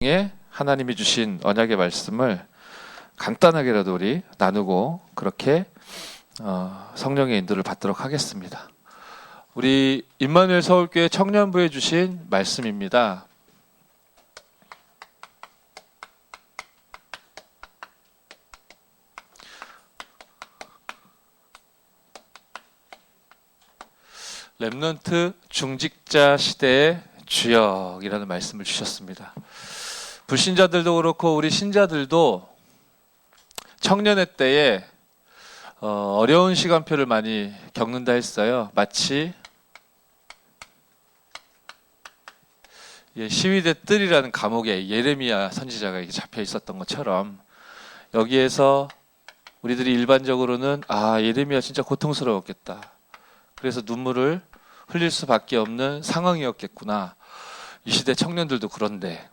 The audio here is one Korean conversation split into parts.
에 하나님이 주신 언약의 말씀을 간단하게라도 우리 나누고 그렇게 어, 성령의 인도를 받도록 하겠습니다. 우리 임마누엘 서울교회 청년부에 주신 말씀입니다. 렘넌트 중직자 시대의 주역이라는 말씀을 주셨습니다. 불신자들도 그렇고 우리 신자들도 청년의 때에 어, 어려운 시간표를 많이 겪는다 했어요. 마치 예, 시위대 뜰이라는 감옥에 예레미야 선지자가 잡혀 있었던 것처럼 여기에서 우리들이 일반적으로는 아 예레미야 진짜 고통스러웠겠다. 그래서 눈물을 흘릴 수밖에 없는 상황이었겠구나. 이 시대 청년들도 그런데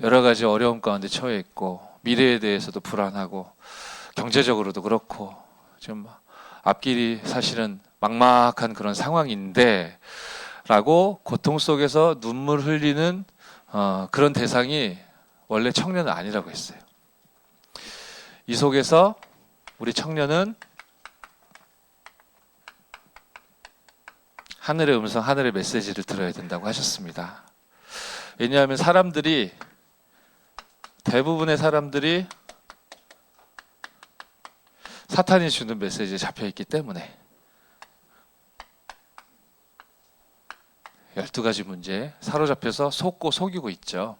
여러 가지 어려움 가운데 처해 있고 미래에 대해서도 불안하고 경제적으로도 그렇고 지금 앞길이 사실은 막막한 그런 상황인데 라고 고통 속에서 눈물 흘리는 어, 그런 대상이 원래 청년은 아니라고 했어요. 이 속에서 우리 청년은 하늘의 음성, 하늘의 메시지를 들어야 된다고 하셨습니다. 왜냐하면 사람들이 대부분의 사람들이 사탄이 주는 메시지에 잡혀 있기 때문에 12가지 문제 사로잡혀서 속고 속이고 있죠.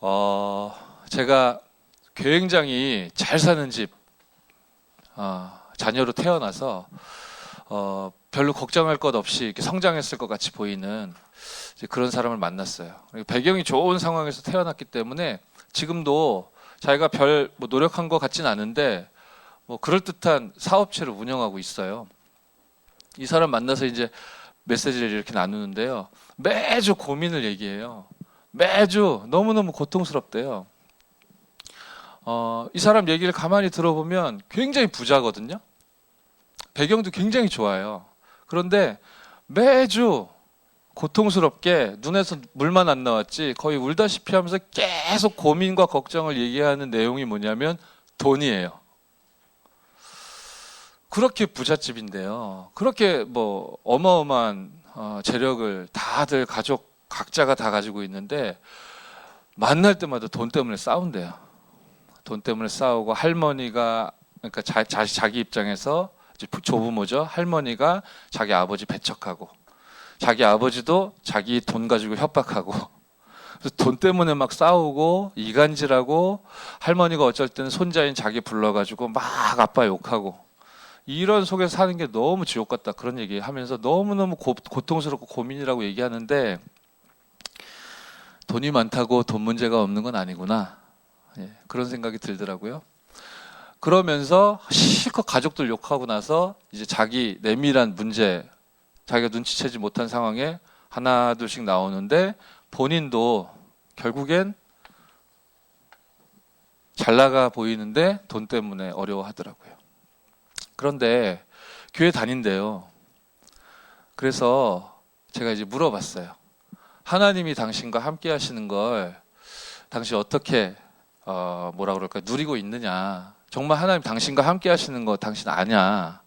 어, 제가 굉장히 잘 사는 집 어, 자녀로 태어나서 어, 별로 걱정할 것 없이 이렇게 성장했을 것 같이 보이는 그런 사람을 만났어요. 배경이 좋은 상황에서 태어났기 때문에 지금도 자기가 별 뭐 노력한 것 같진 않은데 뭐 그럴 듯한 사업체를 운영하고 있어요. 이 사람 만나서 이제 메시지를 이렇게 나누는데요. 매주 고민을 얘기해요. 매주 너무너무 고통스럽대요. 어, 이 사람 얘기를 가만히 들어보면 굉장히 부자거든요. 배경도 굉장히 좋아요. 그런데 매주 고통스럽게 눈에서 물만 안 나왔지 거의 울다시피 하면서 계속 고민과 걱정을 얘기하는 내용이 뭐냐면 돈이에요. 그렇게 부잣집인데요. 그렇게 뭐 어마어마한 어, 재력을 다들 가족 각자가 다 가지고 있는데 만날 때마다 돈 때문에 싸운대요. 돈 때문에 싸우고 할머니가 그러니까 자, 자, 자기 입장에서 조부모죠. 할머니가 자기 아버지 배척하고 자기 아버지도 자기 돈 가지고 협박하고 돈 때문에 막 싸우고 이간질하고 할머니가 어쩔 때는 손자인 자기 불러가지고 막 아빠 욕하고 이런 속에서 사는 게 너무 지옥 같다 그런 얘기 하면서 너무너무 고, 고통스럽고 고민이라고 얘기하는데 돈이 많다고 돈 문제가 없는 건 아니구나 예, 그런 생각이 들더라고요. 그러면서 실컷 가족들 욕하고 나서 이제 자기 내밀한 문제 자기가 눈치채지 못한 상황에 하나 둘씩 나오는데 본인도 결국엔 잘 나가 보이는데 돈 때문에 어려워하더라고요. 그런데 교회 다닌대요. 그래서 제가 이제 물어봤어요. 하나님이 당신과 함께 하시는 걸 당신 어떻게 어 뭐라 그럴까 누리고 있느냐? 정말 하나님 당신과 함께 하시는 거 당신 아냐?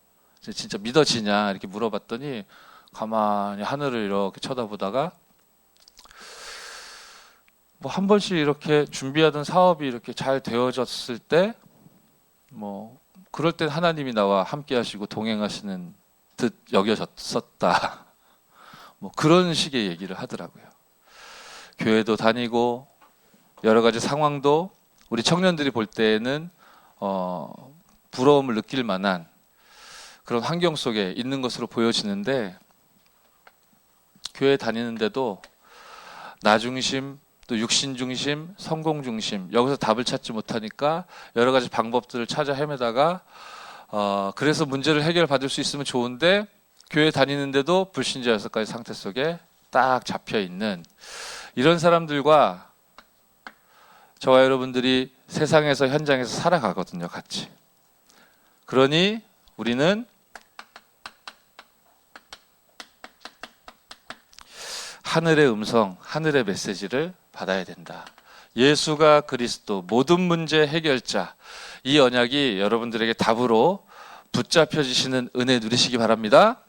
진짜 믿어지냐? 이렇게 물어봤더니 가만히 하늘을 이렇게 쳐다보다가 뭐 한 번씩 이렇게 준비하던 사업이 이렇게 잘 되어졌을 때 뭐 그럴 땐 하나님이 나와 함께 하시고 동행하시는 듯 여겨졌었다. 뭐 그런 식의 얘기를 하더라고요. 교회도 다니고 여러 가지 상황도 우리 청년들이 볼 때에는 어, 부러움을 느낄 만한 그런 환경 속에 있는 것으로 보여지는데 교회 다니는데도 나 중심 또 육신 중심, 성공 중심 여기서 답을 찾지 못하니까 여러 가지 방법들을 찾아 헤매다가 어, 그래서 문제를 해결받을 수 있으면 좋은데 교회 다니는데도 불신자 여섯 가지 상태 속에 딱 잡혀 있는 이런 사람들과 저와 여러분들이 세상에서 현장에서 살아가거든요, 같이. 그러니 우리는 하늘의 음성, 하늘의 메시지를 받아야 된다. 예수가 그리스도 모든 문제 해결자. 이 언약이 여러분들에게 답으로 붙잡혀지시는 은혜 누리시기 바랍니다.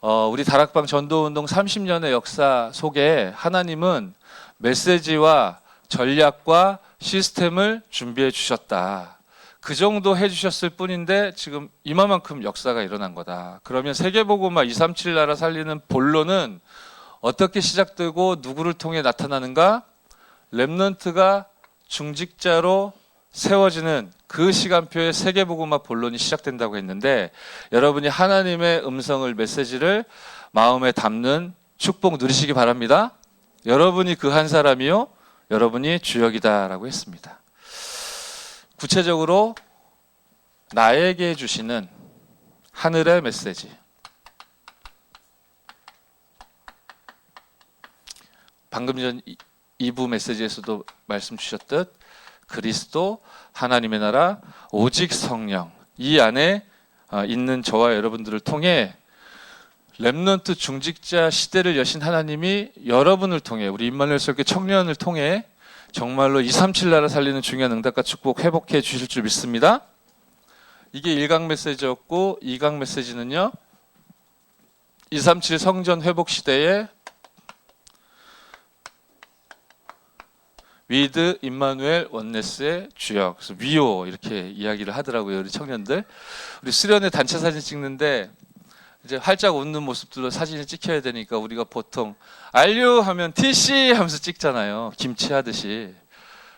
어, 우리 다락방 전도 운동 30년의 역사 속에 하나님은 메시지와 전략과 시스템을 준비해 주셨다. 그 정도 해 주셨을 뿐인데 지금 이만큼 역사가 일어난 거다. 그러면 세계보고마 237 나라 살리는 본론은 어떻게 시작되고 누구를 통해 나타나는가? 렘넌트가 중직자로 세워지는 그 시간표에 세계보고마 본론이 시작된다고 했는데 여러분이 하나님의 음성을 메시지를 마음에 담는 축복 누리시기 바랍니다. 여러분이 그 한 사람이요, 여러분이 주역이다라고 했습니다. 구체적으로 나에게 주시는 하늘의 메시지. 방금 전 2부 메시지에서도 말씀 주셨듯 그리스도 하나님의 나라 오직 성령 이 안에 어, 있는 저와 여러분들을 통해 렘넌트 중직자 시대를 여신 하나님이 여러분을 통해 우리 임마누엘 설교 청년을 통해 정말로 237 나라 살리는 중요한 응답과 축복 회복해 주실 줄 믿습니다. 이게 1강 메시지였고 2강 메시지는요. 237 성전 회복 시대에 위드 임마누엘 원네스의 주역 위오 이렇게 이야기를 하더라고요 우리 청년들 우리 수련회 단체 사진 찍는데 이제 활짝 웃는 모습들로 사진을 찍혀야 되니까 우리가 보통 알류 하면 TC 하면서 찍잖아요. 김치 하듯이.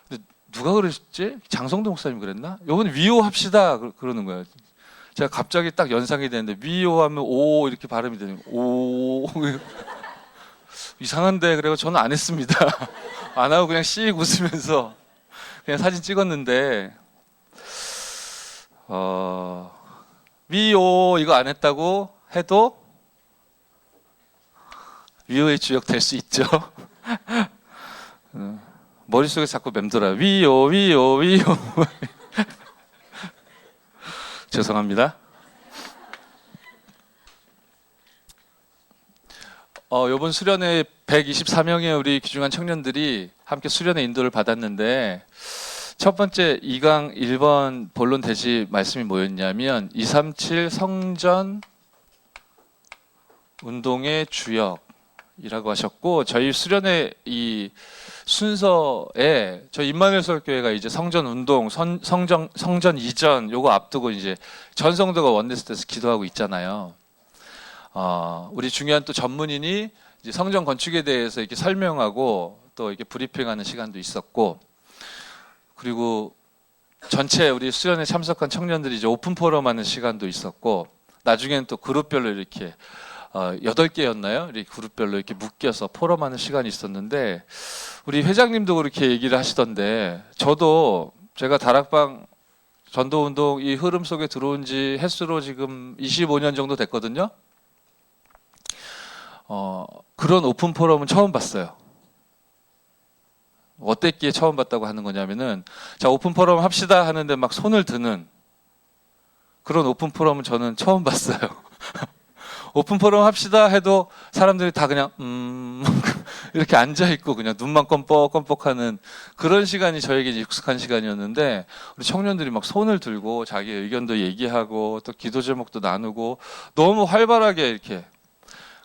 근데 누가 그랬지? 장성도 목사님 그랬나? 요번 위오 합시다. 그- 그러는 거예요 제가 갑자기 딱 연상이 되는데 위오 하면 오 이렇게 발음이 되는 거예요. 오. 이상한데 그래서 저는 안 했습니다. 안 하고 그냥 씩 웃으면서 그냥 사진 찍었는데 어 위오 이거 안 했다고 해도 위오의 주역 될 수 있죠. 어, 머릿속에 자꾸 맴돌아요. 위오 위오 위오 죄송합니다. 어, 요번 수련회 124명의 우리 귀중한 청년들이 함께 수련회 인도를 받았는데 첫 번째 2강 1번 본론 대지 말씀이 뭐였냐면 237 성전 운동의 주역이라고 하셨고 저희 수련회 이 순서에 저희 임마누엘 설교회가 이제 성전 운동, 선- 성전 성전 이전 요거 앞두고 이제 전 성도가 원데스트에서 기도하고 있잖아요. 어, 우리 중요한 또 전문인이 이제 성전 건축에 대해서 이렇게 설명하고 또 이렇게 브리핑하는 시간도 있었고 그리고 전체 우리 수련회 참석한 청년들이 이제 오픈 포럼 하는 시간도 있었고 나중에는 또 그룹별로 이렇게 어, 여덟 개였나요? 이렇게 그룹별로 이렇게 묶여서 포럼하는 시간이 있었는데 우리 회장님도 그렇게 얘기를 하시던데 저도 제가 다락방 전도 운동 이 흐름 속에 들어온 지 횟수로 지금 25년 정도 됐거든요. 어, 그런 오픈 포럼은 처음 봤어요. 어땠기에 처음 봤다고 하는 거냐면은 자 오픈 포럼 합시다 하는데 막 손을 드는 그런 오픈 포럼은 저는 처음 봤어요. 오픈 포럼 합시다 해도 사람들이 다 그냥 음 이렇게 앉아 있고 그냥 눈만 껌뻑껌뻑하는 그런 시간이 저에게 익숙한 시간이었는데 우리 청년들이 막 손을 들고 자기 의견도 얘기하고 또 기도 제목도 나누고 너무 활발하게 이렇게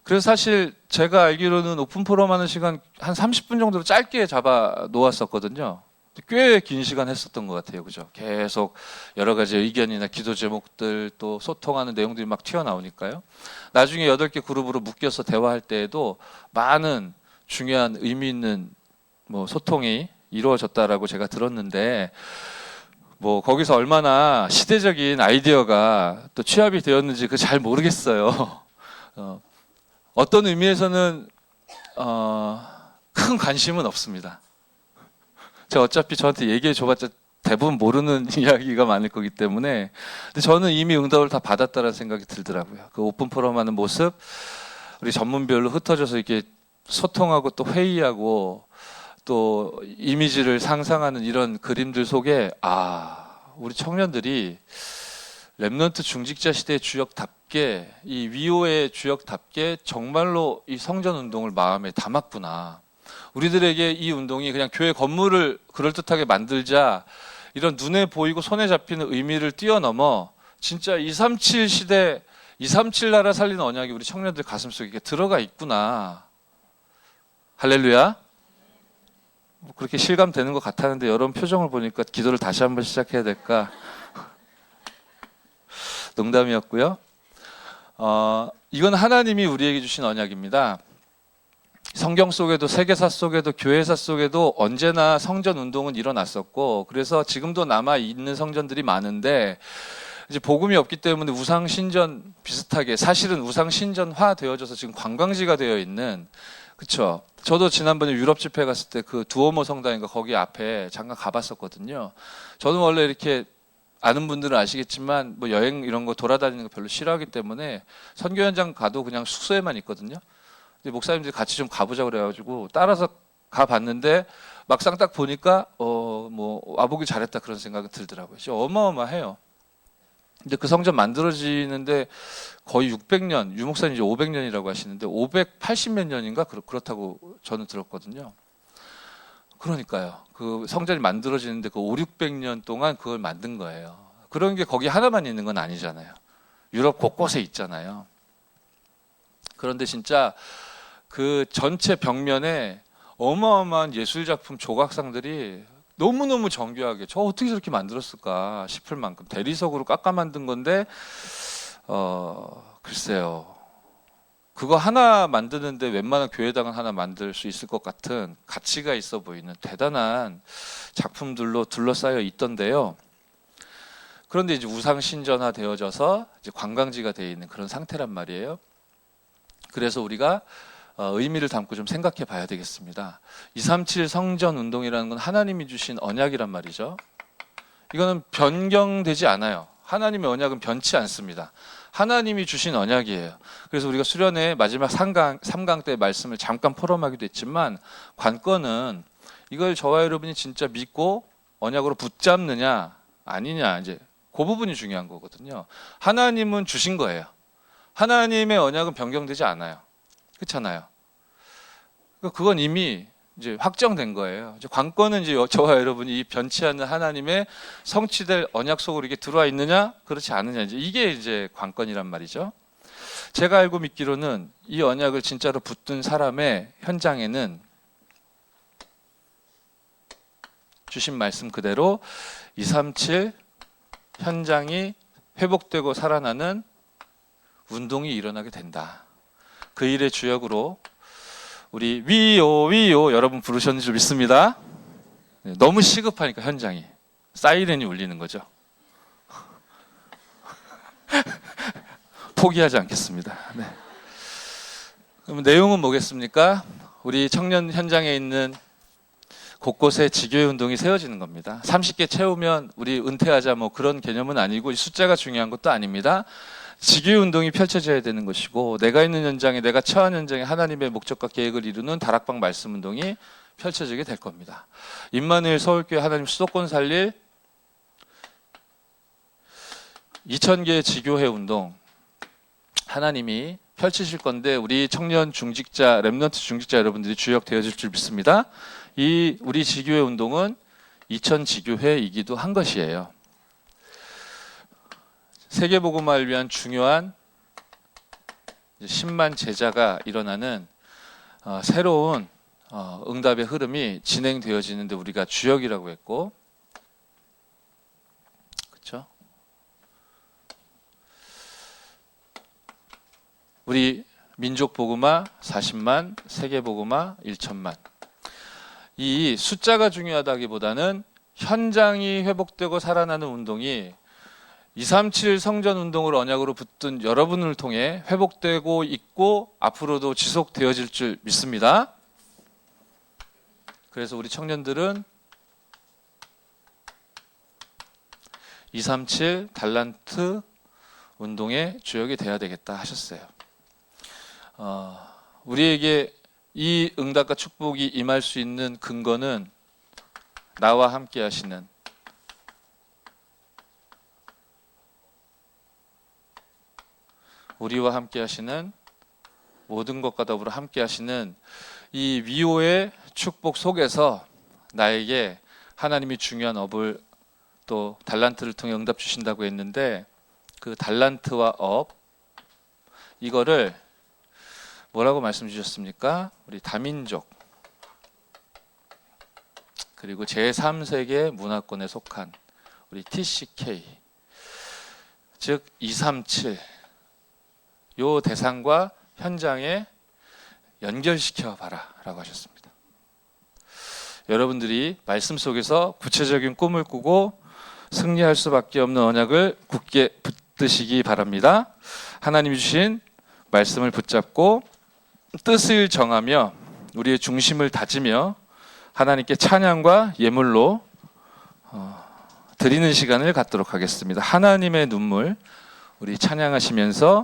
그래서 사실 제가 알기로는 오픈 포럼 하는 시간 한 30분 정도로 짧게 잡아 놓았었거든요. 꽤 긴 시간 했었던 것 같아요. 그죠? 계속 여러 가지 의견이나 기도 제목들 또 소통하는 내용들이 막 튀어나오니까요. 나중에 여덟 개 그룹으로 묶여서 대화할 때에도 많은 중요한 의미 있는 뭐 소통이 이루어졌다라고 제가 들었는데 뭐 거기서 얼마나 시대적인 아이디어가 또 취합이 되었는지 그 잘 모르겠어요. 어, 어떤 의미에서는 어, 큰 관심은 없습니다. 제가 어차피 저한테 얘기해 줘봤자 대부분 모르는 이야기가 많을 거기 때문에 근데 저는 이미 응답을 다 받았다는 생각이 들더라고요. 그 오픈 포럼 하는 모습 우리 전문별로 흩어져서 이렇게 소통하고 또 회의하고 또 이미지를 상상하는 이런 그림들 속에 아 우리 청년들이 랩넌트 중직자 시대의 주역답게 이 위오의 주역답게 정말로 이 성전 운동을 마음에 담았구나. 우리들에게 이 운동이 그냥 교회 건물을 그럴듯하게 만들자 이런 눈에 보이고 손에 잡히는 의미를 뛰어넘어 진짜 237 시대 237 나라 살리는 언약이 우리 청년들 가슴속에 들어가 있구나. 할렐루야. 뭐 그렇게 실감되는 것 같았는데 여러분 표정을 보니까 기도를 다시 한번 시작해야 될까? 농담이었고요. 어, 이건 하나님이 우리에게 주신 언약입니다. 성경 속에도 세계사 속에도 교회사 속에도 언제나 성전 운동은 일어났었고 그래서 지금도 남아 있는 성전들이 많은데 이제 복음이 없기 때문에 우상 신전 비슷하게 사실은 우상 신전화 되어져서 지금 관광지가 되어 있는 그쵸 저도 지난번에 유럽 집회 갔을 때 그 두오모 성당인가 거기 앞에 잠깐 가봤었거든요. 저는 원래 이렇게 아는 분들은 아시겠지만 뭐 여행 이런 거 돌아다니는 거 별로 싫어하기 때문에 선교 현장 가도 그냥 숙소에만 있거든요. 근데 목사님들이 같이 좀 가보자 그래가지고 따라서 가봤는데 막상 딱 보니까 어 뭐 와보길 잘했다 그런 생각이 들더라고요. 진짜 어마어마해요. 근데 그 성전 만들어지는데 거의 600년, 유 목사님 이제 500년이라고 하시는데 580몇 년인가 그렇- 그렇다고 저는 들었거든요. 그러니까요. 그 성전이 만들어지는데 그 5, 600년 동안 그걸 만든 거예요. 그런 게 거기 하나만 있는 건 아니잖아요. 유럽 곳곳에 있잖아요. 그런데 진짜 그 전체 벽면에 어마어마한 예술 작품 조각상들이 너무너무 정교하게 저 어떻게 저렇게 만들었을까 싶을 만큼 대리석으로 깎아 만든 건데 어 글쎄요. 그거 하나 만드는데 웬만한 교회당은 하나 만들 수 있을 것 같은 가치가 있어 보이는 대단한 작품들로 둘러싸여 있던데요. 그런데 이제 우상 신전화 되어져서 이제 관광지가 되어 있는 그런 상태란 말이에요. 그래서 우리가 어, 의미를 담고 좀 생각해 봐야 되겠습니다. 237 성전 운동이라는 건 하나님이 주신 언약이란 말이죠. 이거는 변경되지 않아요. 하나님의 언약은 변치 않습니다. 하나님이 주신 언약이에요. 그래서 우리가 수련회 마지막 3강, 3강 때 말씀을 잠깐 포럼하기도 했지만 관건은 이걸 저와 여러분이 진짜 믿고 언약으로 붙잡느냐 아니냐 이제 그 부분이 중요한 거거든요. 하나님은 주신 거예요. 하나님의 언약은 변경되지 않아요. 그렇잖아요. 그러니까 그건 이미 이제 확정된 거예요. 이제 관건은 이제 저와 여러분이 이 변치 않는 하나님의 성취될 언약 속으로 이게 들어와 있느냐, 그렇지 않느냐 이제 이게 이제 관건이란 말이죠. 제가 알고 믿기로는 이 언약을 진짜로 붙든 사람의 현장에는 주신 말씀 그대로 237 현장이 회복되고 살아나는 운동이 일어나게 된다. 그 일의 주역으로 우리 위요 위요 여러분 부르셨는지 믿습니다. 네, 너무 시급하니까 현장이 사이렌이 울리는 거죠. 포기하지 않겠습니다. 네. 그럼 내용은 뭐겠습니까? 우리 청년 현장에 있는 곳곳에 지교회 운동이 세워지는 겁니다. 30개 채우면 우리 은퇴하자 뭐 그런 개념은 아니고 숫자가 중요한 것도 아닙니다. 지교회 운동이 펼쳐져야 되는 것이고 내가 있는 현장에 내가 처한 현장에 하나님의 목적과 계획을 이루는 다락방 말씀 운동이 펼쳐지게 될 겁니다. 임마누엘 서울교회 하나님 수도권 살릴 2000개의 지교회 운동 하나님이 펼치실 건데 우리 청년 중직자 렘넌트 중직자 여러분들이 주역 되어질 줄 믿습니다. 이 우리 지교회 운동은 2000 지교회이기도 한 것이에요. 세계 복음화를 위한 중요한 10만 제자가 일어나는 어, 새로운 어, 응답의 흐름이 진행되어지는데 우리가 주역이라고 했고, 그렇죠? 우리 민족 복음화 40만, 세계 복음화 1천만. 이 숫자가 중요하다기보다는 현장이 회복되고 살아나는 운동이 237 성전 운동을 언약으로 붙든 여러분을 통해 회복되고 있고 앞으로도 지속되어질 줄 믿습니다. 그래서 우리 청년들은 237 달란트 운동의 주역이 돼야 되겠다 하셨어요. 어, 우리에게 이 응답과 축복이 임할 수 있는 근거는 나와 함께 하시는 우리와 함께 하시는 모든 것과 더불어 함께 하시는 이 위호의 축복 속에서 나에게 하나님이 중요한 업을 또 달란트를 통해 응답 주신다고 했는데 그 달란트와 업 이거를 뭐라고 말씀 주셨습니까? 우리 다민족 그리고 제3세계 문화권에 속한 우리 TCK 즉 237 요 대상과 현장에 연결시켜 봐라라고 하셨습니다. 여러분들이 말씀 속에서 구체적인 꿈을 꾸고 승리할 수밖에 없는 언약을 굳게 붙드시기 바랍니다. 하나님이 주신 말씀을 붙잡고 뜻을 정하며 우리의 중심을 다지며 하나님께 찬양과 예물로 어, 드리는 시간을 갖도록 하겠습니다. 하나님의 눈물 우리 찬양하시면서